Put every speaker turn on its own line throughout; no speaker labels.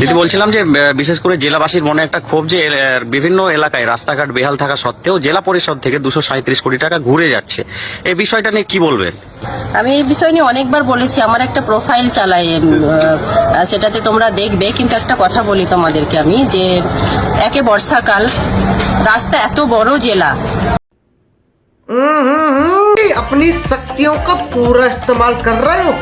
দিদি বলছিলাম যে বিশেষ করে জেলাবাসীর মনে একটা ক্ষোভ যে বিভিন্ন এলাকায় রাস্তাঘাট বেহাল থাকা সত্ত্বেও জেলা পরিষদ থেকে দুশো সাঁত্রিশ কোটি টাকা ঘুরে যাচ্ছে। এই বিষয়টা নিয়ে কি বলবেন?
আমি এই বিষয় নিয়ে অনেকবার বলেছি, আমার একটা প্রোফাইল চালাই সেটাতে তোমরা দেখবে, কিন্তু একটা কথা বলি তোমাদেরকে আমি, যে একে বর্ষাকাল, রাস্তা এত বড় জেলা
अपनी शक्तियों का पूरा इस्तेमाल कर रहे हो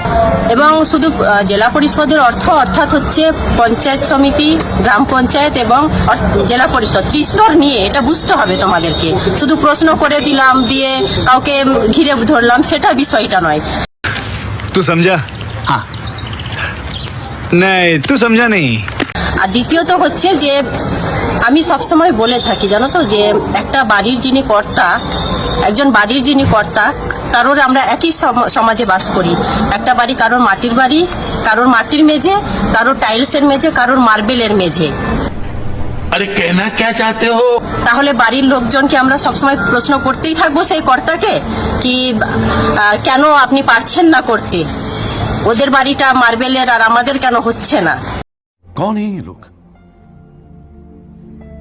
এবং শুধু আহ, জেলা পরিষদের অর্থ অর্থাৎ হচ্ছে পঞ্চায়েত সমিতি গ্রাম পঞ্চায়েত এবং অর- জেলা পরিষদ ত্রিস্তর নিয়ে এটা বুঝতে হবে তোমাদেরকে শুধু প্রশ্ন করে দিলাম দিয়ে কাউকে ঘিরে ধরলাম সেটা বিষয়টা নয়
तू समझा हाँ नहीं तू समझा नहीं
আর দ্বিতীয়ত হচ্ছে যে আমি সবসময় বলে থাকি জানো তো যে একটা বাড়ির যিনি কর্তা একজন বাড়ির যিনি কর্তা কারোর আমরা একই সমাজে বাস করি। একটা বাড়ি কারোর মাটির বাড়ি কারোর মাটির মেঝে কারোর টাইলসের মেঝে কারোর মার্বেলের মেঝে।
আরে কেনা কে হো?
তাহলে বাড়ির লোকজনকে আমরা সবসময় প্রশ্ন করতেই থাকব সেই কর্তাকে কি কেন আপনি পারছেন না করতে? ওদের বাড়িটা মার্বেলের আর আমাদের কেন হচ্ছে না?
কোন এই লোক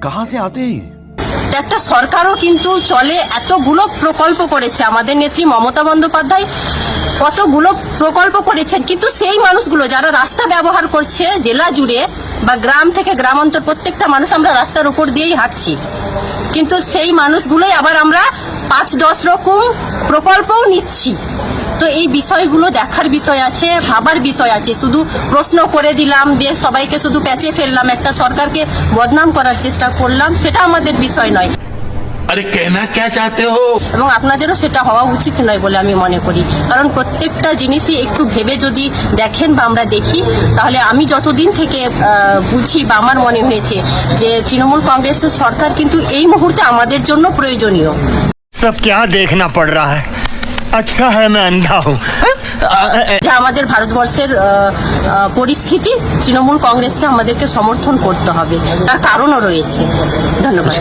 কাহা সে আতে
হ্যাঁ একটা সরকারও কিন্তু চলে, এতগুলো প্রকল্প করেছে। আমাদের নেত্রী মমতা বন্দ্যোপাধ্যায় কতগুলো প্রকল্প করেছেন, কিন্তু সেই মানুষগুলো যারা রাস্তা ব্যবহার করছে জেলা জুড়ে বা গ্রাম থেকে গ্রামান্তর, প্রত্যেকটা মানুষ আমরা রাস্তার উপর দিয়েই হাঁটছি। কিন্তু সেই মানুষগুলোই আবার আমরা পাঁচ দশ রকম প্রকল্পও নিচ্ছি। তো এই বিষয়গুলো দেখার বিষয় আছে ভাবার বিষয় আছে। শুধু প্রশ্ন করে দিলাম দিয়ে সবাইকে শুধু প্যাচে ফেললাম একটা সরকারকে বদনাম করার চেষ্টা করলাম সেটা আমাদের বিষয় নয়।
আরে কেনা কে চাতে হো?
এবং আপনাদেরও সেটা হওয়া উচিত নয় বলে আমি মনে করি। কারণ প্রত্যেকটা জিনিসই একটু ভেবে যদি দেখেন বা আমরা দেখি তাহলে আমি যতদিন থেকে বুঝি বা আমার মনে হয়েছে যে তৃণমূল কংগ্রেসের সরকার কিন্তু এই মুহূর্তে আমাদের জন্য প্রয়োজনীয়।
সব কে দেখনা পড় রা হ্যায়? আচ্ছা হ্যাঁ ম্যাম দাও। হ্যাঁ?
যা আমাদের ভারতবর্ষের পরিস্থিতি তৃণমূল কংগ্রেসকে আমাদেরকে সমর্থন করতে হবে। তার কারণও রয়েছে। ধন্যবাদ।